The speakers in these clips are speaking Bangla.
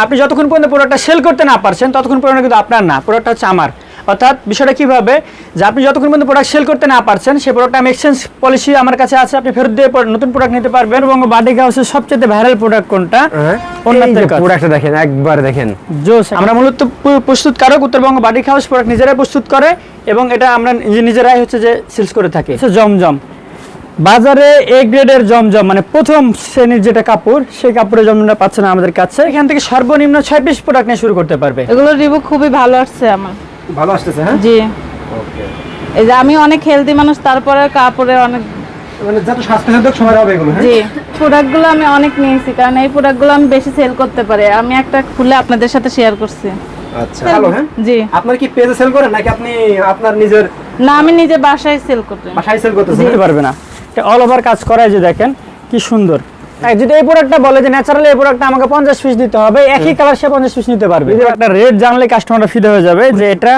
আপনি যতক্ষণ পর্যন্ত প্রোডাক্টটা সেল করতে না পারছেন ততক্ষণ পর্যন্ত কিন্তু আপনার না প্রোডাক্টটা হচ্ছে আমার। অর্থাৎ বিষয়টা কীভাবে? যে আপনি যতক্ষণ পর্যন্ত প্রোডাক্ট সেল করতে না পারছেন সেই প্রোডাক্ট আমি এক্সচেঞ্জ পলিসি আমার কাছে আছে আপনি ফেরত দিয়ে নতুন প্রোডাক্ট নিতে পারবেন এবং বাটিক হাউসের সবচেয়ে ভাইরাল প্রোডাক্ট কোনটা। প্রোডাক্টটা দেখেন একবার দেখেন। জোস আমরা মূলত প্রস্তুতকারক উত্তরবঙ্গ বাটিক হাউস প্রোডাক্ট নিজেরাই প্রস্তুত করে এবং এটা আমরা নিজে- নিজেরাই হচ্ছে যে সেলস করে থাকি। হচ্ছে জমজম। বাজারে এ গ্রেডের জমজম মানে প্রথম শ্রেণির যেটা কাপড় সেই কাপড়ের জমজমটা পাচ্ছে না আমাদের কাছে। এখান থেকে সর্বনিম্ন ছয় পিস প্রোডাক্ট নিয়ে শুরু করতে পারবে। এগুলো রিভিউ খুবই ভালো আসছে আমার। ভালো আসতেছে হ্যাঁ? জি। এই যে আমি অনেক হেলদি মানুষ তারপরে কাপড়ে অনেক মানে যত স্বাস্থ্যসাধক সময় হবে এগুলো হ্যাঁ? জি। প্রোডাক্টগুলো আমি অনেক নিয়েছি কারণ এই প্রোডাক্টগুলো আমি বেশি সেল করতে পারি। আমি একটা খুলে আপনাদের সাথে শেয়ার করছি। আচ্ছা ভালো হ্যাঁ? জি। আপনার কি পেজে সেল করেন নাকি আপনি আপনার নিজের না আমি নিজে বাসায় সেল করি বাসায় সেল বুঝতে পারবে না। অল ওভার কাজ করায় যে দেখেন কি সুন্দর। যদি এই প্রোডাক্টটা বলে যে ন্যাচারালি এই প্রোডাক্টটা আমাকে পঞ্চাশ পিস দিতে হবে একই কালার সে পঞ্চাশ পিস নিতে পারবে। একটা রেট জানলে কাস্টমারটা ফিদে হয়ে যাবে যে এটা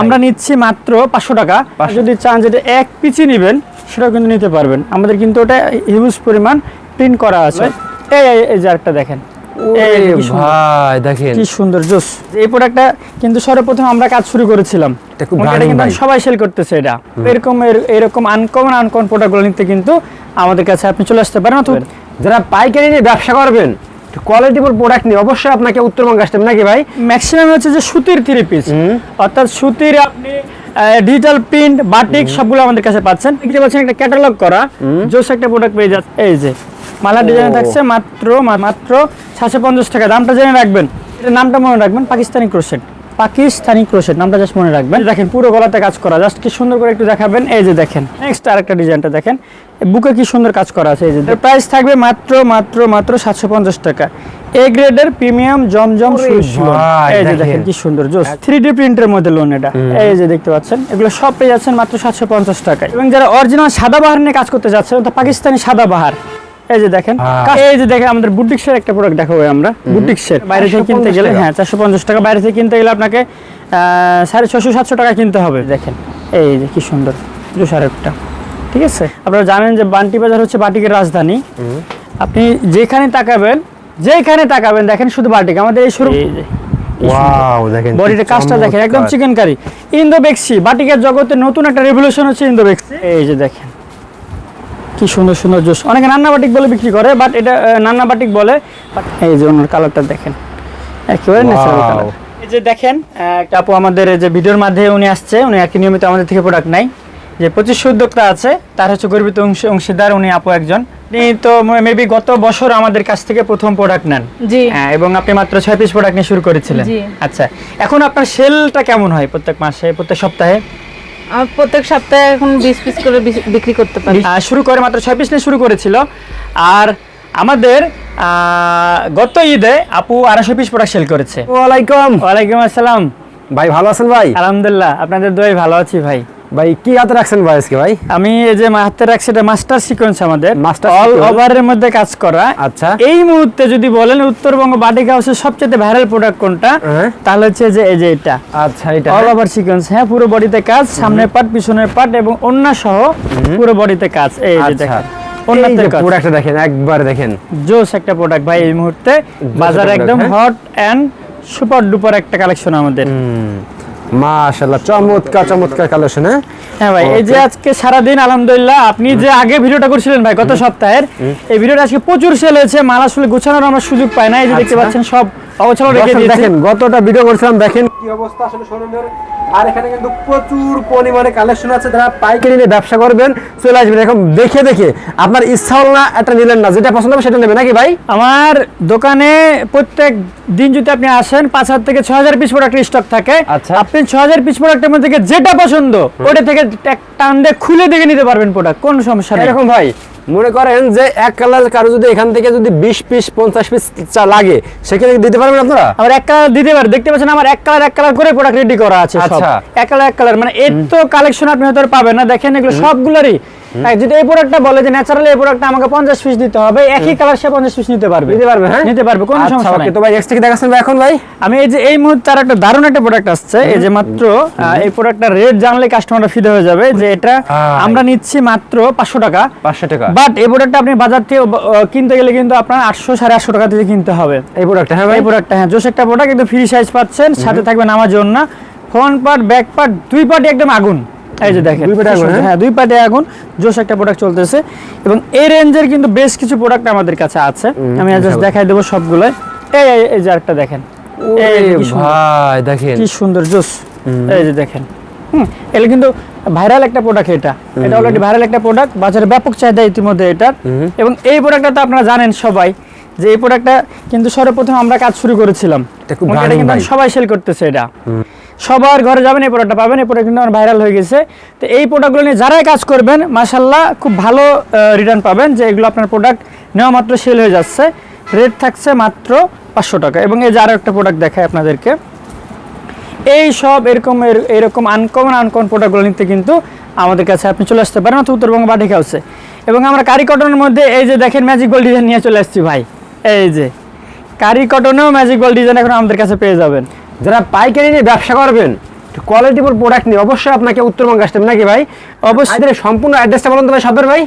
আমরা নিচ্ছি মাত্র পাঁচশো টাকা। যদি চান যেটা এক পিচি নেবেন সেটাও কিন্তু নিতে পারবেন। আমাদের কিন্তু ওটা হিউজ পরিমাণ প্রিন্ট করা আছে। এই যে একটা দেখেন। ভাই দেখেন। কি সুন্দর জোস। এই প্রোডাক্টটা কিন্তু সর্বপ্রথম আমরা কাজ শুরু করেছিলাম। এটা খুব এবং branding কিন্তু ভাই। সবাই সেল করতেছে এটা। এরকম এরকম আনকমন আনকমন প্রোডাক্টগুলো নিতে কিন্তু আমাদের কাছে আপনি চলে আসতে পারেন অথবা যারা পাইকারি নিয়ে ব্যবসা করবেন কোয়ালিটিফুল প্রোডাক্ট নিয়ে অবশ্যই আপনাকে উত্তরবঙ্গ আসতে নাকি ভাই? ম্যাক্সিমাম হচ্ছে যে সুতির থ্রি পিস অর্থাৎ সুতির আপনি ডিজিটাল প্রিন্ট বাটিক সবগুলো আমাদের কাছে পাচ্ছেন। দেখতে পাচ্ছেন একটা ক্যাটালগ করা। জোস একটা প্রোডাক্ট পেয়ে যাচ্ছে। এই যে মালা ডিজাইন থাকছে মাত্র মাত্র সাতশো পঞ্চাশ টাকা। দামটা জেনে রাখবেন। এটা নামটা মনে রাখবেন পাকিস্তানি ক্রোশেট। পাকিস্তানি ক্রোশেট নামটা জাস্ট মনে রাখবেন। দেখেন পুরো গলাতে কাজ করা। জাস্ট কি সুন্দর করে একটু দেখাবেন। এই যে দেখেন নেক্সট আরেকটা ডিজাইনটা দেখেন। বুকে কি সুন্দর কাজ করা আছে এই যে প্রাইস থাকবে মাত্র মাত্র মাত্র সাতশো পঞ্চাশ টাকা। এ গ্রেডের প্রিমিয়াম জমজম এই যে দেখেন। কি সুন্দর। জোস থ্রি ডি প্রিন্টের মধ্যে লোন এটা। এই যে দেখতে পাচ্ছেন এগুলো সব পেয়ে যাচ্ছেন মাত্র সাতশো পঞ্চাশ টাকায়। এবং যারা অরিজিনাল সাদা বাহার নিয়ে কাজ করতে যাচ্ছে ওটা পাকিস্তানি সাদা বাহার এই যে দেখেন এই যে দেখেন আমাদের বুটিক্সের একটা প্রোডাক্ট দেখাবো আমরা। বুটিক্সের বাইরে থেকে কিনতে গেলে হ্যাঁ চারশো পঞ্চাশ টাকা। বাইরে থেকে কিনতে গেলে আপনাকে সাড়ে ছশো সাতশো টাকা কিনতে হবে। দেখেন এই যে কি সুন্দর ঠিক আছে? আপনারা জানেন যে বান্টি বাজার হচ্ছে বাটিকের রাজধানী। আপনি যেখানে তাকাবেন যেখানে তাকাবেন দেখেন শুধু বাটিক। আমাদের এই শুরু কাজটা দেখেন একদম চিকেন কারি ইন্দো বেক্সি বাটিকের জগতে নতুন একটা রেভলিউশন হচ্ছে ইন্দো বেক্সি এই যে দেখেন। কি সুন্দর সুন্দর জোস। অনেকে নান্না বাটিক বলে বিক্রি করে বাট এটা আহ, নান্না বাটিক বলে বাট এই যে ওনার কালারটা দেখেন একেবারে ন্যাচারাল কালার এই যে দেখেন একটা আপু আমাদের এই যে ভিডিওর মাধ্যমে উনি আসছে উনি একই নিয়মিত আমাদের থেকে প্রোডাক্ট নাই যে পঁচিশ উদ্যোক্তা আছে তার হচ্ছে গর্বিত অংশ- অংশীদার উনি আপু একজন। উনি তো মেবি গত বছর আমাদের কাছ থেকে প্রথম প্রোডাক্ট নেন। জি। হ্যাঁ এবং আপনি মাত্র ছয় পিস প্রোডাক্ট নিয়ে শুরু করেছিলেন। আচ্ছা এখন আপনার সেলটা কেমন হয় প্রত্যেক মাসে প্রত্যেক সপ্তাহে? আমি প্রত্যেক সপ্তাহে এখন বিশ পিস করে বিক্রি করতে পারি। শুরু করে মাত্র ছয় পিস নিয়ে শুরু করেছিল। আর আমাদের আহ, গত ঈদে আপু আড়াইশো পিস প্রোডাক্ট সেল করেছে। ওয়ালাইকুম। ওয়ালাইকুম আসসালাম। ভাই ভালো আছেন ভাই? আলহামদুলিল্লাহ আপনাদের দোয়াই ভালো আছি ভাই। ভাই কি হাতে রাখছেন ভাই আজকে ভাই? আমি এই যে হাতে রাখছি এটা মাস্টার সিকোয়েন্স আমাদের। Master অল। ওভারের মধ্যে কাজ করা। আচ্ছা। এই মুহূর্তে যদি বলেন উত্তরবঙ্গ বাটিক হাউসের সবচেয়ে ভাইরাল প্রোডাক্ট কোনটা হ্যাঁ। তাহলে হচ্ছে যে এই যে এটা। আচ্ছা এটা অল ওভার সিকোয়েন্স হ্যাঁ পুরো বডিতে কাজ সামনের পার্ট পিছনের পার্ট এবং অন্য সহ পুরো বডিতে কাজ। এই যে আচ্ছা। দেখেন প্রোডাক্টটা দেখেন একবার দেখেন। জোস একটা প্রোডাক্ট ভাই এই মুহূর্তে। বাজার একদম? হট এন্ড সুপার ডুপার একটা কালেকশন আমাদের। মাশাআল্লাহ চমৎকার চমৎকার কালেকশন হ্যাঁ? হ্যাঁ ভাই এই যে আজকে সারাদিন আলহামদুলিল্লাহ আপনি যে আগে ভিডিওটা করেছিলেন ভাই গত সপ্তাহের এই ভিডিওটা আজকে প্রচুর সেল হয়েছে মাল আসলে গোছানোর আমরা সুযোগ পাই না এই যে দেখতে আচ্ছা। পাচ্ছেন সব অগোছালো রেখে দিয়েছি। দেখেন গতটা ভিডিও করছিলাম দেখেন কি অবস্থা আসলে শোরুমের আর এখানে কিন্তু প্রচুর পরিমাণে কালেকশন আছে। যারা পাইকারি নিয়ে ব্যবসা করবেন চলে আসবেন এখন দেখে দেখে। আপনার ইচ্ছা হলো না একটা নিলেন না যেটা পছন্দ হবে সেটা নেবেন নাকি ভাই? আমার দোকানে প্রত্যেক দিন যদি আপনি আসেন পাঁচ হাজার থেকে ছয় হাজার পিস প্রোডাক্টের স্টক থাকে। আচ্ছা। আপনি ছয় হাজার পিস প্রোডাক্টের মধ্যে থেকে যেটা পছন্দ ওটা থেকে টান দিয়ে খুলে দেখে নিতে পারবেন প্রোডাক্ট কোনো সমস্যা নেই। এরকম ভাই? মনে করেন যে এক কালার কারও যদি এখান থেকে যদি বিশ পিস পঞ্চাশ পিস চা লাগে সেখানে দিতে পারবেন আপনারা? আমার এক কালার দিতে পারে। দেখতে পাচ্ছেন আমার এক কালার এক কালার করে প্রোডাক্ট রেডি করা আছে আচ্ছা। এক কালার এক কালার। মানে এত কালেকশন আপনি হয়তো পাবেন না। দেখেন এগুলো সবগুলোরই তাই যদি এই প্রোডাক্টটা বলে যে ন্যাচারালি এই প্রোডাক্টটা আমাকে পঞ্চাশ পিস দিতে হবে একই কালার সে পঞ্চাশ পিস নিতে পারবে। নিতে পারবে হ্যাঁ? নিতে পারবে কোনো আচ্ছা, সমস্যা নাই। তো ভাই নেক্সট কি দেখাচ্ছেন ভাই এখন ভাই? আমি এই যে এই মুহূর্তে আর একটা দারুণ একটা প্রোডাক্ট আসছে এই যে মাত্র এই প্রোডাক্টটা রেট জানলে কাস্টমাররা ফিদে হয়ে যাবে যে এটা আমরা নিচ্ছি মাত্র পাঁচশো টাকা। পাঁচশো টাকা। বাট এই প্রোডাক্টটা আপনি বাজার থেকে কিনতে গেলে কিন্তু আপনার আটশো সাড়ে আটশো টাকা দিয়ে কিনতে হবে। এই প্রোডাক্টটা হ্যাঁ ভাই? এই প্রোডাক্টটা হ্যাঁ জোস একটা প্রোডাক্ট কিন্তু ফ্রি সাইজ পাচ্ছেন সাথে থাকবে নামার জন্য। ফ্রন্ট পার্ট ব্যাক পার্ট দুই পার্টই একদম আগুন। এই যে দেখেন হ্যাঁ? হ্যাঁ দুই পার্টে আগুন জোস একটা প্রোডাক্ট চলতেছে। এবং এই রেঞ্জের কিন্তু বেশ কিছু প্রোডাক্ট আমাদের কাছে আছে। আমি জাস্ট দেখাই দেবো সবগুলো এই এই- এই যে একটা দেখেন। এই যে কি সুন্দর। ভাই দেখেন। কি সুন্দর জোস এই যে দেখেন। হুম এটা কিন্তু ভাইরাল একটা প্রোডাক্ট এটা। এটা অলরেডি ভাইরাল একটা প্রোডাক্ট বাজারে ব্যাপক চাহিদা ইতিমধ্যে এটার এবং এই প্রোডাক্টটা তো আপনারা জানেন সবাই যে এই প্রোডাক্টটা কিন্তু সর্বপ্রথম আমরা কাজ শুরু করেছিলাম। সবাই সেল করতেছে এটা। সবার ঘরে যাবেন, এই প্রোডাক্টটা পাবেন, এই প্রোডাক্ট কিন্তু আমার ভাইরাল হয়ে গেছে। তো এই প্রোডাক্টগুলো নিয়ে যারাই কাজ করবেন মাসাল্লাহ খুব ভালো রিটার্ন পাবেন যে এগুলো আপনার প্রোডাক্ট নেওয়া মাত্র সেল হয়ে যাচ্ছে। রেট থাকছে মাত্র পাঁচশো টাকা। এবং এই যে আরও একটা প্রোডাক্ট দেখায় আপনাদেরকে। এই সব এরকম এর- এরকম আনকমন আনকমন প্রোডাক্টগুলো নিতে কিন্তু আমাদের কাছে আপনি চলে আসতে পারেন, অথবা উত্তরবঙ্গ বাটিক হাউসে। এবং আমরা কারি কটনের মধ্যে এই যে দেখেন ম্যাজিক বল ডিজাইন নিয়ে চলে আসছি ভাই। এই যে, কারি কটনেও ম্যাজিক বল ডিজাইন এখন আমাদের কাছে পেয়ে যাবেন। যারা পাইকারি নিয়ে ব্যবসা করবেন কোয়ালিটিফুল প্রোডাক্ট নিয়ে অবশ্যই আপনাকে উত্তরবঙ্গ আসতে হবে নাকি ভাই? অবশ্যই। সম্পূর্ণ অ্যাড্রেসটা বলুন তো ভাই সদর ভাই।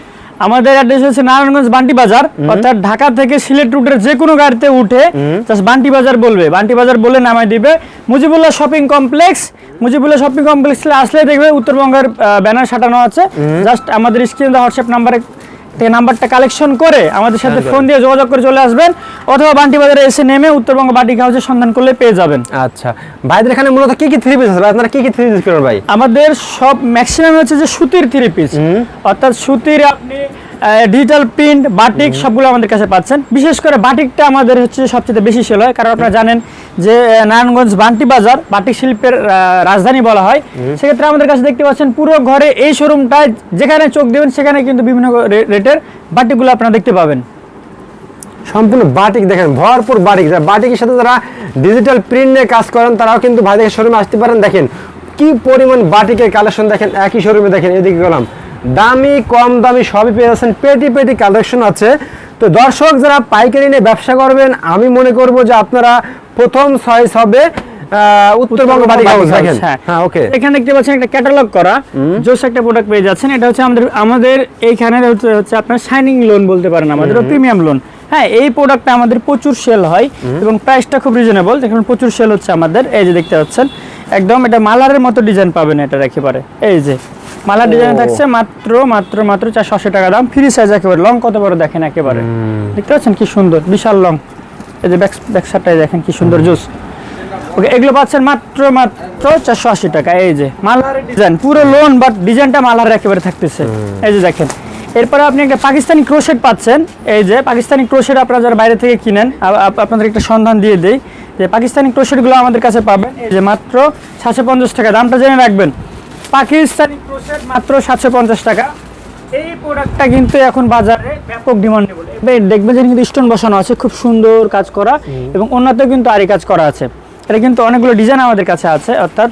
আমাদের অ্যাড্রেস হচ্ছে নারায়ণগঞ্জ বান্টি বাজার অর্থাৎ ঢাকা থেকে সিলেট রুটের যে কোনো গাড়িতে উঠে জাস্ট বান্টি বাজার বলবে। বান্টি বাজার বলে নামাই দিবে। Mujibullah shopping complex Mujibullah shopping কমপ্লেক্সে আসলে দেখবে উত্তরবঙ্গের ব্যানার সাটানো আছে। জাস্ট আমাদের স্ক্রিন হোয়াটসঅ্যাপ নাম্বারে থেকে নাম্বারটা কালেকশন করে আমাদের সাথে ফোন দিয়ে যোগাযোগ করে চলে আসবেন অথবা বান্টি বাজারে এসে নেমে উত্তরবঙ্গ বাটি হাউসে সন্ধান করলে পেয়ে যাবেন। আচ্ছা ভাইদের এখানে মূলত কি কি থ্রি পিস আছে? আপনারা কি কি থ্রি পিস করেন ভাই? আমাদের সব ম্যাক্সিমাম হচ্ছে যে সুতির থ্রি পিস অর্থাৎ সুতির আপনি ডিজিটাল প্রিন্ট বাটিক সবগুলো আমাদের কাছে পাচ্ছেন। বিশেষ করে বাটিকটা আমাদের হচ্ছে সবচেয়ে বেশি সেল হয় কারণ আপনারা জানেন যে নারায়ণগঞ্জ বান্টি বাজার বাটিক শিল্পের রাজধানী বলা হয়। সেক্ষেত্রে আমাদের কাছে দেখতে পাচ্ছেন পুরো ঘরে এই শোরুমটায় যেখানে চোখ দেবেন সেখানে কিন্তু বিভিন্ন রেটের বাটিকগুলো আপনারা দেখতে পাবেন। সম্পূর্ণ বাটিক দেখেন ভরপুর বাটিক যারা বাটিকের সাথে যারা ডিজিটাল প্রিন্ট নিয়ে কাজ করেন তারাও কিন্তু ভাইদের শোরুমে আসতে পারেন। দেখেন কি পরিমাণ বাটিকের কালেকশন দেখেন একই শোরুমে দেখেন এদিকে গেলাম। দামি কম দামি সবই পেয়ে যাচ্ছেন। পেটি পেটি কালেকশন আছে। তো দর্শক যারা পাইকারি নিয়ে ব্যবসা করবেন আমি মনে করব যে আপনারা প্রথম চয়েস হবে উত্তরবঙ্গ হ্যাঁ। ওকে এখানে দেখতে পাচ্ছেন একটা ক্যাটালগ করা। জোস একটা প্রোডাক্ট পেয়ে যাচ্ছেন। এটা হচ্ছে আমাদের আমাদের এইখানে হচ্ছে আপনার শাইনিং লোন বলতে পারেন আমাদের প্রিমিয়াম লোন হ্যাঁ এই প্রোডাক্টটা আমাদের প্রচুর সেল হয় এবং প্রাইসটা খুব রিজনেবল দেখুন প্রচুর সেল হচ্ছে আমাদের। এই যে দেখতে পাচ্ছেন একদম এটা মালারের মতো ডিজাইন পাবেন এটা একেবারে। এই যে মালার ডিজাইন থাকছে মাত্র মাত্র মাত্র চারশো আশি টাকা দাম। ফ্রি সাইজ একেবারে। লং কত বড় দেখেন একেবারে? দেখতে পাচ্ছেন কি সুন্দর? বিশাল লং এই যে ব্যাক ব্যাক সাইডটাই দেখেন কি সুন্দর জুস ওকে এগুলো পাচ্ছেন মাত্র মাত্র চারশো আশি টাকা। এই যে মালহারের ডিজাইন পুরো লোন বাট ডিজাইনটা মালহারের একেবারে থাকতেছে। এই যে দেখেন। এরপরে আপনি একটা পাকিস্তানি ক্রোশেট পাচ্ছেন। এই যে পাকিস্তানি ক্রোশেট আপনারা যারা বাইরে থেকে কিনেন আপ- আপনাদের একটা সন্ধান দিয়ে দেই যে পাকিস্তানি ক্রোশেটগুলো আমাদের কাছে পাবেন। এই যে মাত্র সাতশো পঞ্চাশ টাকা। দামটা জেনে রাখবেন। পাকিস্তানি ক্রোশেট মাত্র সাতশো পঞ্চাশ টাকা। এই প্রোডাক্টটা কিন্তু এখন বাজারে ব্যাপক ডিমান্ডেবল দেখবেন যে কিন্তু স্টোন বসানো আছে খুব সুন্দর কাজ করা এবং অন্যতেও কিন্তু আরই কাজ করা আছে। এটা কিন্তু অনেকগুলো ডিজাইন আমাদের কাছে আছে অর্থাৎ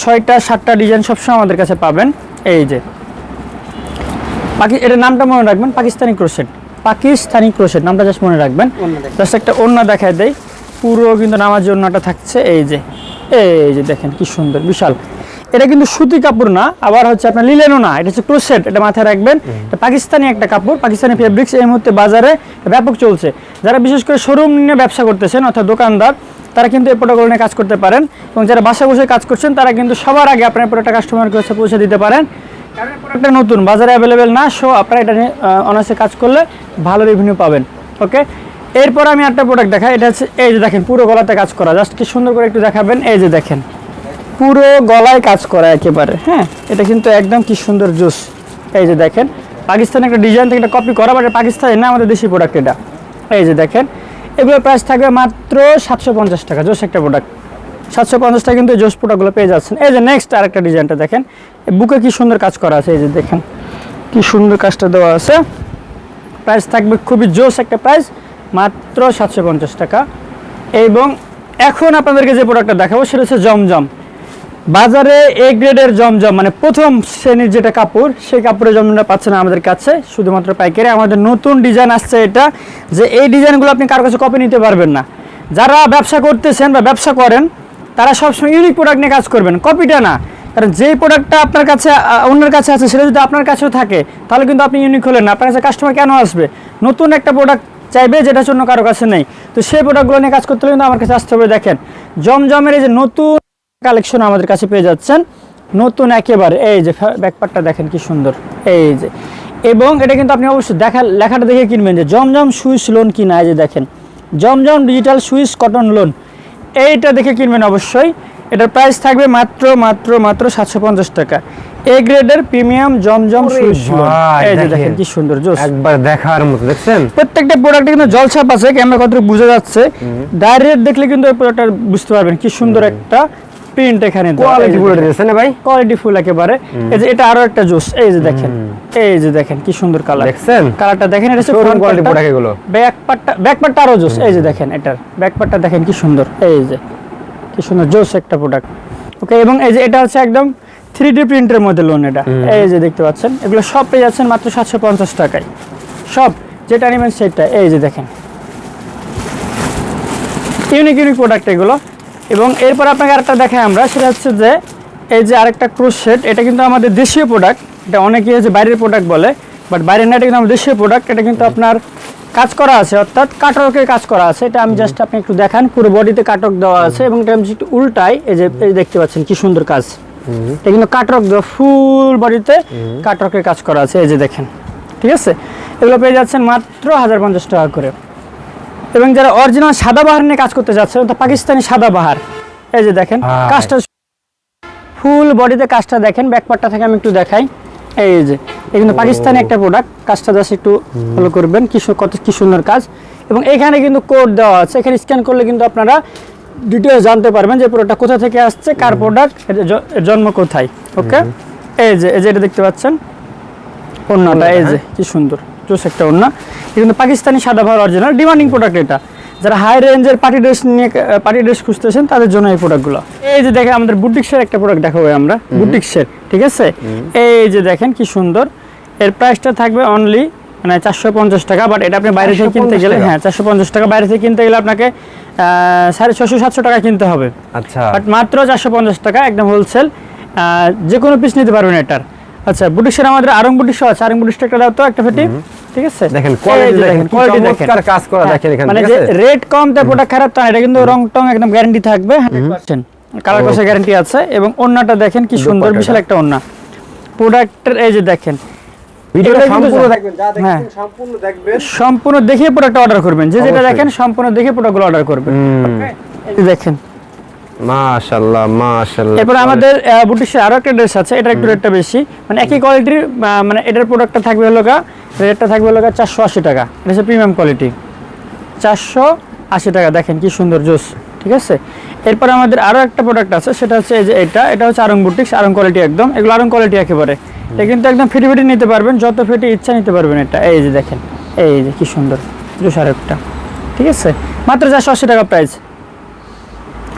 ছয়টা সাতটা ডিজাইন সবসময় আমাদের কাছে পাবেন। এই যে। পাকি এটার নামটা মনে রাখবেন পাকিস্তানি ক্রোশেট পাকিস্তানি ক্রোশেট নামটা জাস্ট মনে রাখবেন। জাস্ট একটা অন্য দেখায় দেয় পুরো কিন্তু নামাজ অন্যটা থাকছে এই যে। এই যে দেখেন কি সুন্দর বিশাল। এটা কিন্তু সুতি কাপড় না আবার হচ্ছে আপনার লিলেনও না এটা হচ্ছে ক্রোশেট এটা মাথায় রাখবেন। এটা পাকিস্তানি একটা কাপড় পাকিস্তানি ফেব্রিক্স এই মুহূর্তে বাজারে ব্যাপক চলছে। যারা বিশেষ করে শোরুম নিয়ে ব্যবসা করতেছেন অর্থাৎ দোকানদার তারা কিন্তু এই প্রোডাক্টগুলো নিয়ে কাজ করতে পারেন এবং যারা বাসা বসে কাজ করছেন তারা কিন্তু সবার আগে আপনার প্রোডাক্টটা কাস্টমার কাছে পৌঁছে দিতে পারেন। কারণ প্রোডাক্টটা নতুন বাজারে অ্যাভেলেবেল না সো আপনারা এটা নিয়ে অনার্সে কাজ করলে ভালো রেভিনিউ পাবেন ওকে এরপর আমি একটা প্রোডাক্ট দেখাই এটা হচ্ছে এই যে দেখেন পুরো গলাতে কাজ করা জাস্ট কি সুন্দর করে একটু দেখাবেন এই যে দেখেন। পুরো গলায় কাজ করা একেবারে হ্যাঁ? এটা কিন্তু একদম কি সুন্দর জুস। এই যে দেখেন পাকিস্তানের একটা ডিজাইন থেকে একটা কপি করা বাট পাকিস্তানি না, আমাদের দেশি প্রোডাক্ট এটা। এই যে দেখেন, এগুলোর প্রাইস থাকবে মাত্র সাতশো পঞ্চাশ টাকা, জোস একটা প্রোডাক্ট সাতশো পঞ্চাশ টাকা কিন্তু জোস প্রোডাক্টগুলো পেয়ে যাচ্ছেন। এই যে নেক্সট আরেকটা ডিজাইনটা দেখেন বুকে কি সুন্দর কাজ করা আছে, এই যে দেখেন, কি সুন্দর কাজটা দেওয়া আছে। প্রাইস থাকবে খুবই জোস একটা প্রাইস মাত্র সাতশো পঞ্চাশ টাকা। এবং এখন আপনাদেরকে যে প্রোডাক্টটা দেখাবো, সেটা হচ্ছে জমজম। বাজারে এ গ্রেডের জমজম মানে প্রথম শ্রেণির যেটা কাপড়, সেই কাপড়ের জমজমটা পাচ্ছেন আমাদের কাছে, শুধুমাত্র পাইকারি। আমাদের নতুন ডিজাইন আসছে এটা, যে এই ডিজাইনগুলো আপনি কারও কাছে কপি নিতে পারবেন না। যারা ব্যবসা করতেছেন বা ব্যবসা করেন, তারা সবসময় ইউনিক প্রোডাক্ট নিয়ে কাজ করবেন, কপিটা না। কারণ যেই প্রোডাক্টটা আপনার কাছে অন্যের কাছে আছে, সেটা যদি আপনার কাছেও থাকে, তাহলে কিন্তু আপনি ইউনিক হলেন না। আপনার কাছে কাস্টমার কেন আসবে? নতুন একটা প্রোডাক্ট চাইবে যেটা জন্য কারও কাছে নেই। তো সেই প্রোডাক্টগুলো নিয়ে কাজ করতে হলে কিন্তু আমার কাছে আসতে হবে। দেখেন, জমজমের এই যে নতুন কালেকশন আমাদের কাছে পেয়ে যাচ্ছেন। নতুন একেবারে এই যে ব্যাকপারটা দেখেন কি সুন্দর। এই যে। এবং এটা কিন্তু আপনি অবশ্যই দেখা লেখাটা দেখে কিনবেন যে জমজম সুইস লোন কিনা এই যে দেখেন। Zamzam digital Swiss cotton lawn এইটা দেখে কিনবেন অবশ্যই। এটার প্রাইস থাকবে মাত্র মাত্র মাত্র সাতশো পঞ্চাশ টাকা। এ গ্রেডের প্রিমিয়াম জমজম সুইস এই যে দেখেন। কি সুন্দর জোস। একবার দেখার মতো দেখছেন? প্রত্যেকটা প্রোডাক্টে কিন্তু জলছাপ আছে ক্যামেরা কত বোঝা যাচ্ছে। ডাইরেক্ট দেখলে কিন্তু এই প্রোডাক্টটা বুঝতে পারবেন কি সুন্দর একটা প্রিন্ট এখানে কোয়ালিটি পুরো দিয়েছে না ভাই? কোয়ালিটি ফুল একেবারে। এই যে এটা আরও একটা জোস এই যে দেখেন। এই যে দেখেন কি সুন্দর কালার দেখছেন? কালারটা দেখেন এটা Showroom quality product এগুলো। ব্যাক পার্টটা ব্যাক পার্টটা আরও জোস। এই যে দেখেন এটার। ব্যাক পার্টটা দেখেন কি সুন্দর। এই যে কি সুন্দর জোস একটা প্রোডাক্ট ওকে এবং এই যে এটা হচ্ছে একদম থ্রি ডি প্রিন্টের মধ্যে লোন এটা। এই যে দেখতে পাচ্ছেন এগুলো সব পেয়ে যাচ্ছেন মাত্র সাতশো পঞ্চাশ টাকায়। সব যেটা নেবেন সেটা এই যে দেখেন। ইউনিক ইউনিক প্রোডাক্ট এগুলো। এবং এরপর আপনাকে আরেকটা দেখাই আমরা সেটা হচ্ছে যে এই যে আরেকটা ক্রুশ সেট এটা কিন্তু আমাদের দেশীয় প্রোডাক্ট এটা অনেকেই হচ্ছে বাইরের প্রোডাক্ট বলে বাট বাইরের না এটা কিন্তু আমাদের দেশীয় প্রোডাক্ট এটা কিন্তু আপনার কাজ করা আছে অর্থাৎ কাটকের কাজ করা আছে এটা আমি জাস্ট আপনি একটু দেখান পুরো বডিতে কাটক দেওয়া আছে এবং এটা আমি একটু উল্টাই এই যে এই দেখতে পাচ্ছেন কি সুন্দর কাজ। এটা কিন্তু কাটক দেওয়া ফুল বডিতে কাটকের কাজ করা আছে এই যে দেখেন ঠিক আছে? এগুলো পেয়ে যাচ্ছেন মাত্র হাজার পঞ্চাশ টাকা করে। এবং যারা অরিজিনাল সাদা বাহার নিয়ে কাজ করতে যাচ্ছে ওটা পাকিস্তানি সাদা বাহার এই যে দেখেন কাজটা ফুল বডিতে কাজটা দেখেন ব্যাকপার্টটা থেকে আমি একটু দেখাই। এই যে এই কিন্তু পাকিস্তানি একটা প্রোডাক্ট কাজটা জাস্ট একটু ফলো করবেন কি কত কি সুন্দর কাজ। এবং এখানে কিন্তু কোড দেওয়া আছে এখানে স্ক্যান করলে কিন্তু আপনারা ডিটেলস জানতে পারবেন যে প্রোডাক্টটা কোথা থেকে আসছে কার প্রোডাক্ট জন্ম কোথায় ওকে এই যে এই যে এটা দেখতে পাচ্ছেন ওড়নাটা এই যে কি সুন্দর। জোস একটা ওড়না এটা কিন্তু পাকিস্তানি সাদা ভার অরিজিনাল ডিমান্ডিং প্রোডাক্ট এটা। যারা হাই রেঞ্জের পার্টি ড্রেস নিয়ে পার্টি ড্রেস খুঁজতেছেন তাদের জন্য এই প্রোডাক্টগুলো এই যে দেখেন আমাদের বুটিক্সের একটা প্রোডাক্ট দেখাবো আমরা। বুটিক্সের ঠিক আছে? এই যে দেখেন কি সুন্দর। এর প্রাইসটা থাকবে অনলি মানে চারশো পঞ্চাশ টাকা বাট এটা আপনি বাইরে থেকে কিনতে গেলে হ্যাঁ চারশো পঞ্চাশ টাকা বাইরে থেকে কিনতে গেলে আপনাকে সাড়ে ছশো সাতশো টাকা কিনতে হবে। আচ্ছা। বাট মাত্র চারশো পঞ্চাশ টাকা একদম হোলসেল যে কোনো পিস নিতে পারবেন এটার। আচ্ছা বুটিক্সের আমাদের আরং বুটিক্স আছে। আরং বুটিক্সটা একটা দাও তো একটা ফেটি ঠিক আছে? দেখেন, এই quality যে দেখেন, কাজ করা দেখেন এখানে, মানে আছে? কম প্রোডাক্ট খারাপ তো এটা কিন্তু রং টং একদম গ্যারান্টি থাকবে কালার কষে গ্যারান্টি আছে এবং ওন্নাটা দেখেন কি সুন্দর বিশাল একটা ওন্না প্রোডাক্টের এই যে দেখেন। ভিডিওটা সম্পূর্ণ দেখবেন যা। সম্পূর্ণ দেখবেন। সম্পূর্ণ দেখে প্রোডাক্ট অর্ডার করবেন। যে যেটা দেখেন সম্পূর্ণ দেখে প্রোডাক্টগুলো অর্ডার করবেন। এই দেখেন। মাশাআল্লাহ মাশাআল্লাহ। এরপর আমাদের বুটিক্সের আরও একটা ড্রেস আছে এটা একটু রেটটা বেশি। মানে একই কোয়ালিটির মানে এটার প্রোডাক্টটা থাকবে হলো গা রেটটা থাকবে গা চারশো আশি টাকা। এটা হচ্ছে প্রিমিয়াম কোয়ালিটি চারশো আশি টাকা, দেখেন কি সুন্দর জুস, ঠিক আছে? এরপর আমাদের আরও একটা প্রোডাক্ট আছে, সেটা হচ্ছে এই যে এটা এটা হচ্ছে আরং বুটিক্স, আরং কোয়ালিটি একদম। এগুলো আরং কোয়ালিটি একেবারে। এটা কিন্তু একদম ফিটি ফিটি নিতে পারবেন, যত ফিটি ইচ্ছা নিতে পারবেন এটা। এই যে দেখেন, এই যে কি সুন্দর জুস আর একটা ঠিক আছে? মাত্র চারশো আশি টাকা প্রাইস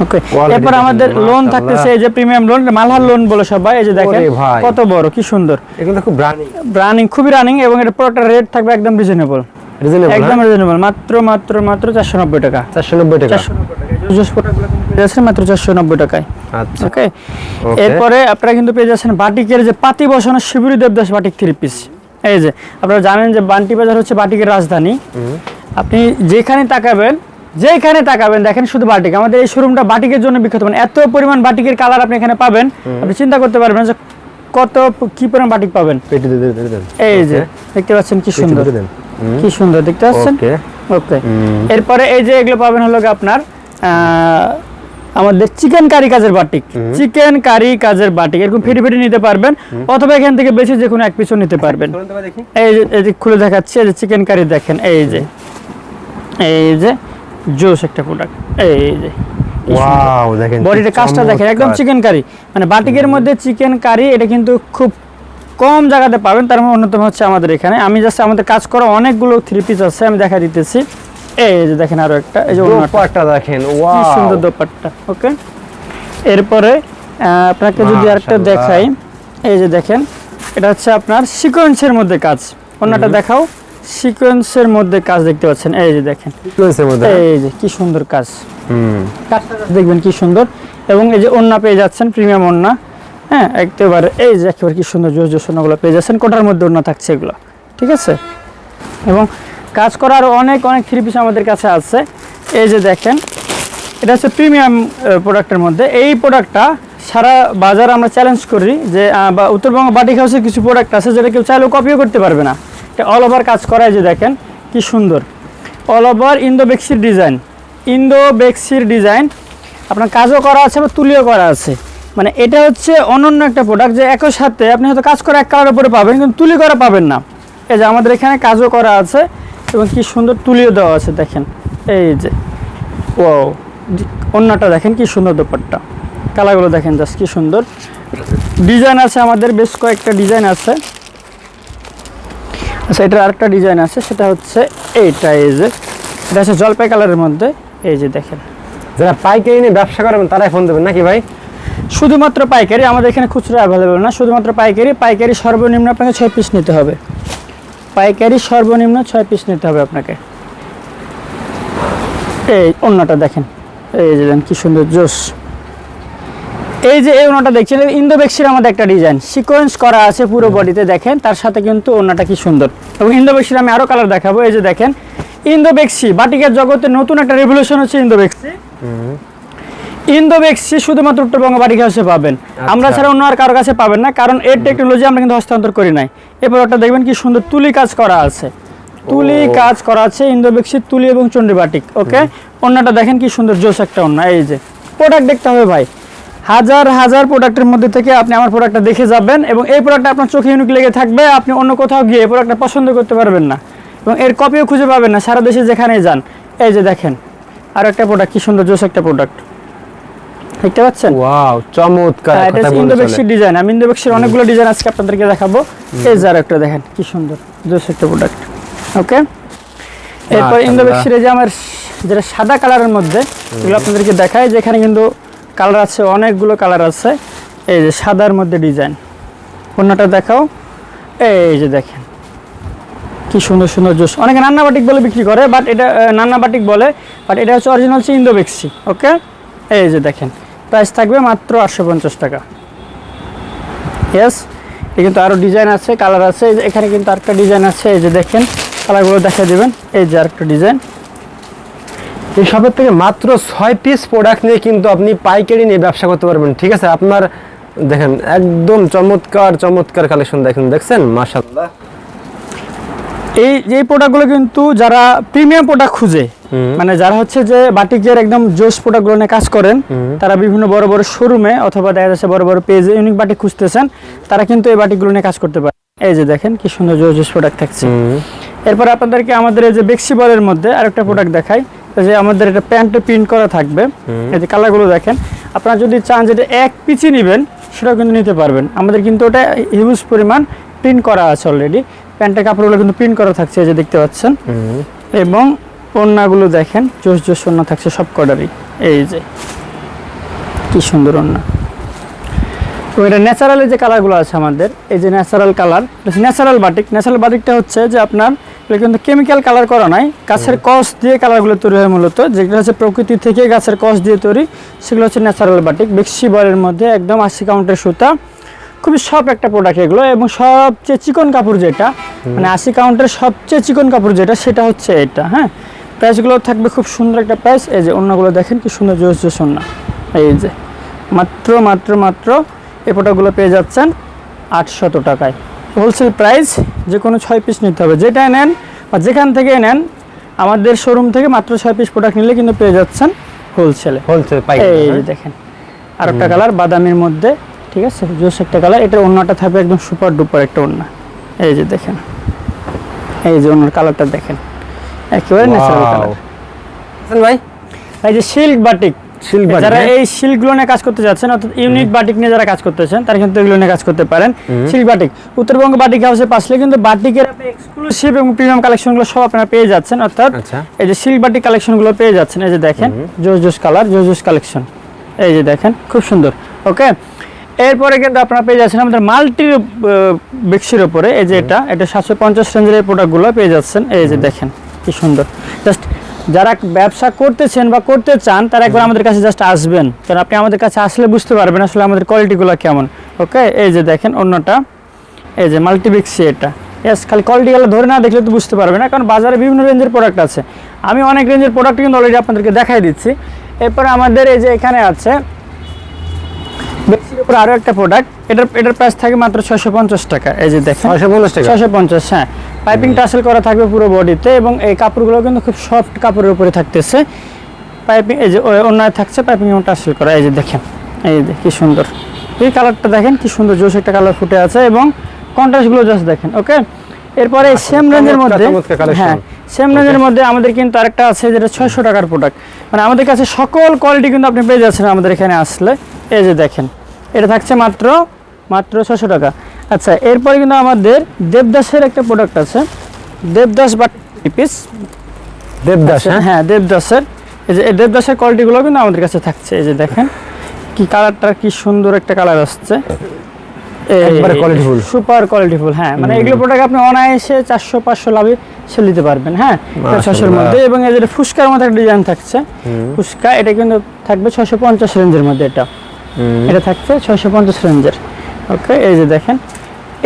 ওকে এরপর আমাদের লোন থাকতেছে এই যে প্রিমিয়াম লোন মালহার লোন বলে সবাই এই যে দেখেন কত বড় কি সুন্দর। এগুলো খুব ব্র্যান্ডিং রানিং খুবই রানিং এবং রেট থাকবে একদম রিজনেবল রিজনেবল একদম রিজনেবল মাত্র মাত্র টাকা। 490 টাকা। চারশো নব্বই টাকা। জুস প্রোডাক্টগুলো পেয়ে যাচ্ছেন মাত্র চারশো নব্বই টাকায়। আচ্ছা। ওকে এরপরে আপনারা কিন্তু পেয়ে যাচ্ছেন বাটিকের যে পাতি বসানো শিবিরি দেবদাস বাটিক থ্রি পিস এই যে আপনারা জানেন যে বান্টি বাজার হচ্ছে বাটিকের রাজধানী। আপনি যেখানে তাকাবেন যেখানে তাকাবেন দেখেন শুধু বাটিক। আমাদের এই শোরুমটা বাটিকের জন্য বিখ্যাত। মানে এত পরিমাণ বাটিকের কালার আপনি এখানে পাবেন। আপনি চিন্তা করতে পারবেন যে কত কি পরিমাণ বাটিক পাবেন। এই যে দেখতে পাচ্ছেন কি সুন্দর। কি সুন্দর দেখতে পাচ্ছেন? ওকে ওকে এরপরে এই যে এগুলো পাবেন হলো আপনার আহ, আমাদের চিকেন কারি কাজের বাটিক। চিকেন কারি কাজের বাটিক। এরকম ফিটি ফিটি নিতে পারবেন অথবা এখান থেকে বেশি যে কোনো এক পিছু নিতে পারবেন। চলুন তো ভাই দেখি। এই যে এই যে খুলে দেখাচ্ছি এই যে চিকেন কারি দেখেন এই যে। এই যে জোস একটা প্রোডাক্ট এই যে ওয়াও দেখেন বডিটা কাজটা দেখেন একদম চিকেন কারি মানে বাটিকের মধ্যে চিকেন কারি এটা কিন্তু খুব কম জায়গাতে পাবেন তার মধ্যে অন্যতম হচ্ছে আমাদের এখানে। আমি জাস্ট আমাদের কাজ করা অনেকগুলো থ্রি পিস আছে আমি দেখা দিতেছি। এই যে দেখেন আরও একটা এই যে দোপাট্টা দেখেন কি ওয়াও সুন্দর দোপাট্টা ওকে? এরপরে আপনাকে যদি আরেকটা। দেখাই এই যে দেখেন এটা হচ্ছে আপনার সিকোয়েন্সের মধ্যে কাজ। অন্যটা দেখাও। সিকোয়েন্সের মধ্যে কাজ দেখতে পাচ্ছেন। এই যে দেখেন। সিকোয়েন্সের মধ্যে এই যে কি সুন্দর কাজ। হুম। কাজটা দেখবেন কি সুন্দর। এবং এই যে ওন্না পেয়ে যাচ্ছেন প্রিমিয়াম ওন্না হ্যাঁ একেবারে এই যে একেবারে কি সুন্দর জোস জোস ওন্নাগুলো পেয়ে যাচ্ছেন। কোটার মধ্যে ওন্না থাকছে এগুলো। ঠিক আছে? এবং কাজ করার অনেক অনেক থ্রি পিস আমাদের কাছে আছে। এই যে দেখেন এটা হচ্ছে প্রিমিয়াম প্রোডাক্টের মধ্যে। এই প্রোডাক্টটা সারা বাজার আমরা চ্যালেঞ্জ করি যে বা উত্তরবঙ্গ বাটিক হাউসের কিছু প্রোডাক্ট আছে যেটা কেউ চাইলেও কপিও করতে পারবে না। এটা অল ওভার কাজ করায় যে দেখেন, কি সুন্দর। অল ওভার ইন্দো বেক্সির ডিজাইন ইন্দো বেক্সির ডিজাইন আপনার কাজও করা আছে বা তুলিও করা আছে। মানে এটা হচ্ছে অনন্য একটা প্রোডাক্ট যে একই সাথে আপনি হয়তো কাজ করা এক কালারের উপরে পাবেন, কিন্তু তুলি করা পাবেন না। এই যে আমাদের এখানে কাজও করা আছে এবং কি সুন্দর তুলিও দেওয়া আছে দেখেন। এই যে ও অন্যটা দেখেন কি সুন্দর দোপাট্টা। কালারগুলো দেখেন জাস্ট কি সুন্দর। ডিজাইন আছে আমাদের, বেশ কয়েকটা ডিজাইন আছে। আচ্ছা এটার আরেকটা ডিজাইন আছে সেটা হচ্ছে এইটা এই যে। এটা হচ্ছে জলপাই কালারের মধ্যে। এই যে দেখেন। যারা পাইকারি নিয়ে ব্যবসা করবেন তারাই ফোন দেবেন নাকি ভাই? শুধুমাত্র পাইকারি আমাদের এখানে খুচরো অ্যাভেলেবেল না শুধুমাত্র পাইকারি। পাইকারি সর্বনিম্ন আপনাকে ছয় পিস নিতে হবে। পাইকারি সর্বনিম্ন ছয় পিস নিতে হবে আপনাকে। এই অন্যটা দেখেন। এই যে দেখেন কি সুন্দর জোস এই যে এই ওনাটা দেখছেন ইন্দো বেক্সির আমাদের একটা ডিজাইন। সিকোয়েন্স করা আছে পুরো বডিতে দেখেন তার সাথে কিন্তু ওনাটা কি সুন্দর। এবং ইন্দো বেক্সির আমি আরও কালার দেখাবো এই যে দেখেন ইন্দো বেক্সি বাটিকের জগতে নতুন একটা রেভলিউশন হচ্ছে ইন্দো বেক্সি। ইন্দো বেক্সি শুধুমাত্র উত্তরবঙ্গ বাটিক হাউসে পাবেন। আমরা ছাড়া অন্য আর কারও কাছে পাবেন না কারণ এর টেকনোলজি আমরা কিন্তু হস্তান্তর করি নাই। এরপর ওটা দেখবেন কি সুন্দর তুলি কাজ করা আছে। তুলি কাজ করা আছে ইন্দো বেক্সির তুলি এবং চন্ডী বাটিক ওকে অন্যটা দেখেন কি সুন্দর জোস একটা অন্য এই যে। প্রোডাক্ট দেখতে হবে ভাই। হাজার হাজার প্রোডাক্টের মধ্যে থেকে আপনি আমার প্রোডাক্টটা দেখে যাবেন এবং এই প্রোডাক্টটা আপনার চোখে ইউনিক লেগে থাকবে আপনি অন্য কোথাও গিয়ে এই প্রোডাক্টটা পছন্দ করতে পারবেন না এবং এর কপিও খুঁজে পাবেন না সারা দেশে যেখানেই যান। এই যে দেখেন আর একটা প্রোডাক্ট কি সুন্দর জোস একটা প্রোডাক্ট দেখতে পাচ্ছেন? ওয়াও চমৎকার হ্যাঁ, এটা ইন্দোবেক্সির ডিজাইন আমি ইন্দোবেক্সির অনেকগুলো ডিজাইন আজকে আপনাদেরকে দেখাবো। এই যে আর একটা দেখেন কি সুন্দর জোস একটা প্রোডাক্ট ওকে এরপর। ইন্দোবেক্সির যে আমার যেটা সাদা কালারের মধ্যে এগুলো আপনাদেরকে দেখায় যেখানে কিন্তু কালার আছে, অনেকগুলো কালার আছে। এই যে সাদার মধ্যে ডিজাইন। অন্যটা দেখাও। এই যে দেখেন, কি সুন্দর সুন্দর জোস। অনেকে নান্না বাটিক বলে বিক্রি করে বাট এটা নান্না বাটিক বলে বাট এটা হচ্ছে অরিজিনাল হচ্ছে ইন্দোবেক্সি ওকে এই যে দেখেন প্রাইস থাকবে মাত্র আটশো পঞ্চাশ টাকা। ইয়েস এই কিন্তু আরও ডিজাইন আছে কালার আছে। এখানে কিন্তু আরেকটা ডিজাইন আছে, এই যে দেখেন কালারগুলো দেখা দেবেন। এই যে আরেকটা ডিজাইন এই শপের থেকে মাত্র ছয় পিস প্রোডাক্ট নিয়ে কিন্তু আপনি পাইকারি নিয়ে ব্যবসা করতে পারবেন। ঠিক আছে আপনার দেখেন একদম চমৎকার চমৎকার কালেকশন দেখেন দেখছেন? মাশাআল্লাহ। এই যে প্রোডাক্টগুলো কিন্তু যারা প্রিমিয়াম প্রোডাক্ট খুঁজে মানে যারা হচ্ছে যে বাটিকের একদম জোস প্রোডাক্টগুলো নিয়ে কাজ করেন তারা বিভিন্ন বড় বড় শোরুমে অথবা দেখা যাচ্ছে বড় বড় পেজে ইউনিক বাটিক খুঁজতেছেন তারা কিন্তু এই বাটিকগুলো নিয়ে কাজ করতে পারে। এই যে দেখেন কি সুন্দর জোস জোস প্রোডাক্ট থাকছে। এরপর আপনাদেরকে আমাদের এই যে বেক্সি বলের মধ্যে আরেকটা প্রোডাক্ট দেখাই। এই যে আমাদের এটা প্যান্টে প্রিন্ট করা থাকবে। এই যে কালারগুলো দেখেন। আপনারা যদি চান যেটা এক পিচি নেবেন সেটাও কিন্তু নিতে পারবেন। আমাদের কিন্তু ওটা হিউজ পরিমাণ প্রিন্ট করা আছে অলরেডি প্যান্টের কাপড়গুলো কিন্তু প্রিন্ট করা থাকছে এই যে দেখতে পাচ্ছেন। এবং ওড়নাগুলো দেখেন জোস জোস ওড়না থাকছে সব কটারই। এই যে কি সুন্দর ওড়না তো এটা ন্যাচারালের যে কালারগুলো আছে আমাদের এই যে natural colour natural batik natural বাটিকটা হচ্ছে যে আপনার এটা কিন্তু কেমিক্যাল কালার করা নাই। গাছের কস দিয়ে কালারগুলো তৈরি হয় মূলত। যেগুলো হচ্ছে প্রকৃতি থেকে গাছের কস দিয়ে তৈরি সেগুলো হচ্ছে ন্যাচারাল বাটিক বেক্সি বলের মধ্যে একদম আশি কাউন্টের সুতা। খুবই সফট একটা প্রোডাক্ট এগুলো এবং সবচেয়ে চিকন কাপড় যেটা মানে আশি কাউন্টের সবচেয়ে চিকন কাপড় যেটা সেটা হচ্ছে এটা হ্যাঁ? প্রাইসগুলো থাকবে খুব সুন্দর একটা প্রাইস এই যে অন্যগুলো দেখেন কি সুন্দর জোস জোস না এই যে মাত্র মাত্র মাত্র এই প্রোডাক্টগুলো পেয়ে যাচ্ছেন আটশত টাকায়। হোলসেল প্রাইস যে কোনো ছয় পিস নিতে হবে। যেটা নেন বা যেখান থেকে নেন আমাদের শোরুম থেকে মাত্র ছয় পিস প্রোডাক্ট নিলে কিন্তু পেয়ে যাচ্ছেন হোলসেলে হোলসেল এই যে হ্যাঁ? দেখেন আর একটা কালার বাদামের মধ্যে ঠিক আছে? জোস একটা কালার এটার অন্যটা থাকবে একদম সুপার ডুপার একটা অন্য এই যে দেখেন এই যে অন্য কালারটা দেখেন একেবারে ন্যাচারাল কালার. ভাই? এই যে সিল্ক বাটিক যারা হ্যাঁ? এই সিল্কগুলো নিয়ে কাজ করতে যাচ্ছেন অর্থাৎ ইউনিক বাটিক নিয়ে যারা কাজ করতেছেন তারা কিন্তু এগুলো নিয়ে কাজ করতে পারেন। Silk batik. উত্তরবঙ্গ বাটিক হাউসে পাশলে কিন্তু বাটিকের এক্সক্লুসিভ এবং প্রিমিয়াম কালেকশনগুলো সব আপনারা পেয়ে যাচ্ছেন অর্থাৎ আচ্ছা। এই যে সিল্ক বাটিক কালেকশনগুলো পেয়ে যাচ্ছেন এই যে দেখেন জোস জোস কালার জোস জোস কালেকশন এই যে দেখেন খুব সুন্দর। ওকে? এরপরে কিন্তু আপনারা পেয়ে যাচ্ছেন আমাদের মাল্টি বেক্সির উপরে এই যে এটা এটা সাতশো পঞ্চাশ রেঞ্জের এই প্রোডাক্টগুলো পেয়ে যাচ্ছেন এই যে দেখেন কি সুন্দর। জাস্ট যারা ব্যবসা করতেছেন বা করতে চান তারা একবার আমাদের কাছে জাস্ট আসবেন। কারণ আপনি আমাদের কাছে আসলে বুঝতে পারবেন আসলে আমাদের কোয়ালিটিগুলো কেমন। ওকে এই যে দেখেন অন্যটা। এই যে মাল্টিপিক্সি এটা। ইয়াস খালি কোয়ালিটিগুলো ধরে না দেখলে তো বুঝতে পারবে না কারণ বাজারে বিভিন্ন রেঞ্জের প্রোডাক্ট আছে। আমি অনেক রেঞ্জের প্রোডাক্ট কিন্তু অলরেডি আপনাদেরকে দেখাই দিচ্ছি। এরপরে আমাদের এই যে এখানে আছে বেক্সির উপর আরও একটা প্রোডাক্ট এটার এটার প্রাইস থাকে মাত্র ছয়শো পঞ্চাশ টাকা। এই যে দেখেন ছয়শো পঞ্চাশ টাকা। ছয়শো পঞ্চাশ হ্যাঁ। পাইপিং টাসেল করা থাকবে পুরো বডিতে এবং এই কাপড়গুলো কিন্তু খুব সফট কাপড়ের উপরে থাকতেছে। পাইপিং এই যে অন্যায় থাকছে পাইপিং এবং টাসেল করা। এই যে দেখেন এই যে কি সুন্দর। এই কালারটা দেখেন কি সুন্দর জোশ একটা কালার ফুটে আছে এবং কন্ট্রাস্টগুলো জাস্ট দেখেন ওকে এরপরে সেম রেঞ্জের মধ্যে হ্যাঁ সেম রেঞ্জের মধ্যে আমাদের কিন্তু আরেকটা আছে যেটা ছয়শো টাকার প্রোডাক্ট মানে আমাদের কাছে সকল কোয়ালিটি কিন্তু আপনি পেয়ে যাচ্ছেন আমাদের এখানে আসলে। এই যে দেখেন এটা থাকছে মাত্র মাত্র ছশো টাকা। আচ্ছা এরপরে কিন্তু আমাদের দেবদাসের একটা প্রোডাক্ট আছে। দেবদাস বাট পিস দেবদাস হ্যাঁ? হ্যাঁ দেবদাসের। এই যে দেবদাসের কোয়ালিটিগুলো কিন্তু আমাদের কাছে থাকছে। এই যে দেখেন কি কালারটা কি সুন্দর একটা কালার আসছে। একবারে। সুপার কোয়ালিটিফুল হ্যাঁ। মানে এগুলো প্রোডাক্ট আপনি অনায়াসে চারশো পাঁচশো লাভে সেল দিতে পারবেন হ্যাঁ? ছশোর মধ্যে। এবং এই যে ফুচকার মধ্যে একটা ডিজাইন থাকছে। ফুচকা এটা কিন্তু থাকবে ছশো পঞ্চাশ রেঞ্জের মধ্যে এটা। এটা থাকছে ছয়শো পঞ্চাশ রেঞ্জের। ওকে এই যে দেখেন।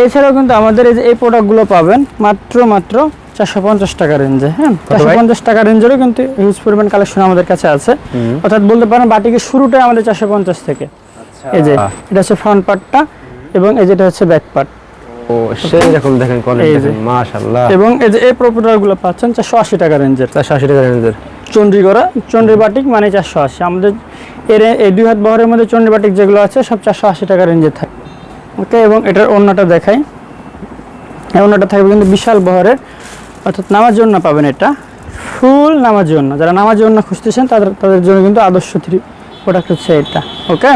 এছাড়াও কিন্তু আমাদের এই যে এই প্রোডাক্টগুলো পাবেন মাত্র মাত্র চারশো পঞ্চাশ টাকা রেঞ্জে হ্যাঁ? চারশো পঞ্চাশ টাকা রেঞ্জেরও কিন্তু হিউজ পরিমাণ কালেকশন আমাদের কাছে আছে। অর্থাৎ বলতে পারেন বাটিকের শুরুটাই আমাদের চারশো পঞ্চাশ থেকে। এই যে এটা হচ্ছে ফ্রন্ট পার্টটা এবং এই যেটা হচ্ছে ব্যাক পার্ট ও সেই রকম দেখেন কোয়ালিটি এই যে। মাশাআল্লাহ। এবং এই যে এই প্রোডাক্টগুলো পাচ্ছেন চারশো আশি টাকা রেঞ্জের। চারশো আশি টাকা রেঞ্জের। চন্ডীগড়া চন্ডী বাটিক মানে চারশো আশি। আমাদের এর এই দুই হাত বহরের মধ্যে চন্ডী বাটিক যেগুলো আছে, সব চারশো আশি টাকা রেঞ্জে থাকে। ওকে এবং এটার অন্যটা দেখাই। অন্যটা থাকবে কিন্তু বিশাল বহরের। অর্থাৎ নামার জন্য পাবেন এটা। ফুল নামার জন্য যারা নামার জন্য খুঁজতেছেন, তাদের তাদের জন্য কিন্তু আদর্শ থ্রি প্রোডাক্ট হচ্ছে এটা। ওকে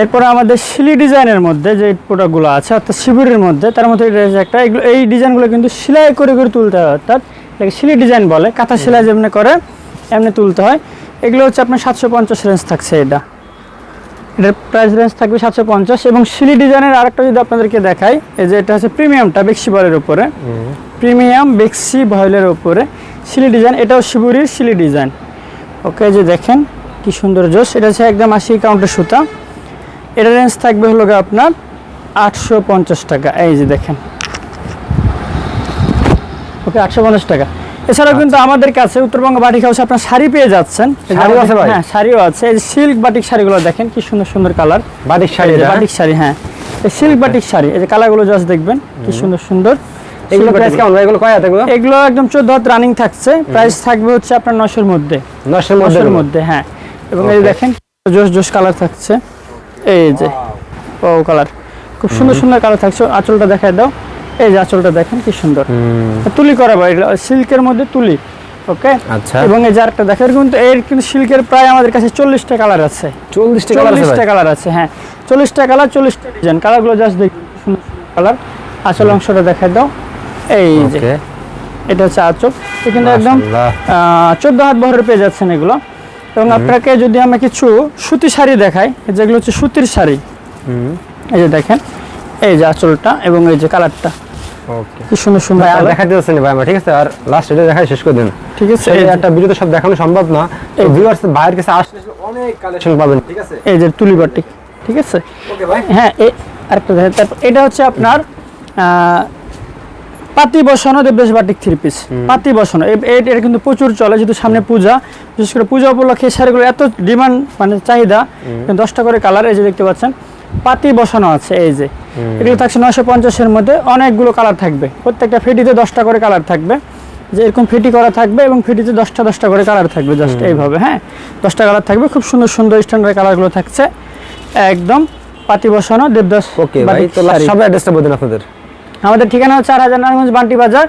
এরপরে আমাদের শিলি ডিজাইনের মধ্যে যে প্রোডাক্টগুলো আছে, অর্থাৎ শিবিরের মধ্যে, তার মধ্যে এটা একটা, এগুলো, এই ডিজাইনগুলো কিন্তু সেলাই করে করে তুলতে হয়। অর্থাৎ এটাকে শিলি ডিজাইন বলে। কাঁথা সেলাই যেমনি করে, এমনি তুলতে হয়। এগুলো হচ্ছে আপনার সাতশো পঞ্চাশ রেঞ্জ থাকছে এটা। এটার প্রাইস রেঞ্জ থাকবে সাতশো পঞ্চাশ এবং শিলি ডিজাইনের আরেকটা যদি আপনাদেরকে দেখাই এই যে এটা হচ্ছে প্রিমিয়ামটা বেক্সি বয়েলের উপরে। প্রিমিয়াম বেক্সি ভয়েলের উপরে। শিলি ডিজাইন এটাও শিবুরির শিলি ডিজাইন। ওকে যে দেখেন কি সুন্দর জোস এটা হচ্ছে একদম আশি কাউন্টের সুতা। এটা রেঞ্জ থাকবে হলো আপনার আটশো পঞ্চাশ টাকা। এই যে দেখেন। ওকে আটশো পঞ্চাশ টাকা। এছাড়াও কিন্তু আমাদের কাছে উত্তরবঙ্গ বাটিক হাউসে আপনার শাড়ি পেয়ে যাচ্ছেন। শাড়িও আছে হ্যাঁ শাড়িও আছে। এই সিল্ক বাটিক শাড়িগুলো দেখেন কি সুন্দর সুন্দর colour. Batik sari? Batik sari হ্যাঁ। এই সিল্ক বাটিক শাড়ি এই যে কালারগুলো জাস্ট দেখবেন কি সুন্দর সুন্দর। এগুলো silk প্রাইস কেমন এগুলো কয় হাতে এগুলো? এগুলো একদম চোদ্দ হাত রানিং থাকছে। প্রাইস থাকবে হচ্ছে আপনার নশোর মধ্যে। নশের মধ্যে নশোর এগুলো? মধ্যে হ্যাঁ। এবং এই দেখেন জোস জোস কালার থাকছে। এই যে ও কালার। খুব সুন্দর সুন্দর কালার থাকছে। আঁচলটা দেখায় দাও। এই যে আঁচলটা দেখেন কি সুন্দর। তুলি করা ভাই সিল্কের মধ্যে তুলি ওকে? আচ্ছা। এবং এই আরেকটা দেখেন কিন্তু এর কিন্তু সিল্কের প্রায় আমাদের কাছে চল্লিশটা কালার আছে। চল্লিশটা চল্লিশটা কালার আছে হ্যাঁ। চল্লিশটা কালার চল্লিশটা ডিজাইন। কালারগুলো জাস্ট দেখ সুন্দর কালার। আসল অংশটা দেখাই দাও। এই যে। এটা হচ্ছে আচল। এটা কিন্তু একদম চোদ্দ হাত বহরে পেয়ে যাচ্ছেন এগুলো। এবং আপনাকে যদি আমরা কিছু সুতি শাড়ি দেখাই যেগুলো হচ্ছে সুতির শাড়ি। এই যে দেখেন এই যে আঁচলটা এবং এই যে কালারটা। কি সুন্দর সুন্দর আর। দেখাতে ভাই আমার ঠিক আছে? আর লাস্ট এটা দেখাই শেষ করে দিন। ঠিক আছে এই একটা ভিডিওতে সব দেখানো সম্ভব না। এই যে- ভিউয়ার্স বাইরের কাছে আসলে অনেক কালেকশন পাবেন ঠিক আছে? এই যে ঠিক আছে? ওকে ভাই। হ্যাঁ আরেকটা দেখেন তারপর এটা হচ্ছে আপনার পাতি বসানো দেবদাস বাটিক থ্রি পিস পাতি বসানো এটা কিন্তু প্রচুর চলে যেহেতু সামনে পূজা। বিশেষ করে পূজা উপলক্ষে শাড়িগুলো এত ডিমান্ড মানে চাহিদা। দশটা করে কালার এই যে দেখতে পাচ্ছেন পাতি বসানো আছে এই যে। এগুলো থাকছে নয়শো পঞ্চাশের মধ্যে অনেকগুলো কালার থাকবে। প্রত্যেকটা ফিটিতে দশটা করে কালার থাকবে। যে এরকম ফিটি করা থাকবে এবং ফিটিতে দশটা দশটা করে কালার থাকবে জাস্ট এইভাবে হ্যাঁ? দশটা কালার থাকবে খুব সুন্দর সুন্দর স্ট্যান্ডার্ড কালারগুলো থাকছে। একদম পাতি বসানো দেবদাস ওকে ভাই তো সব অ্যাড্রেসটা বলুন আপনাদের। আমাদের ঠিকানা হচ্ছে চার হাজার নারায়ণগঞ্জ বান্টি বাজার।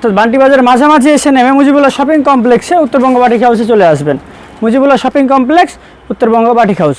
তো বান্টি বাজারের মাঝামাঝি এসে নেমে মুজিবুল্লাহ শপিং কমপ্লেক্সে উত্তরবঙ্গ বাটিক হাউসে চলে আসবেন। Mujibullah shopping complex Uttarbanga batik house.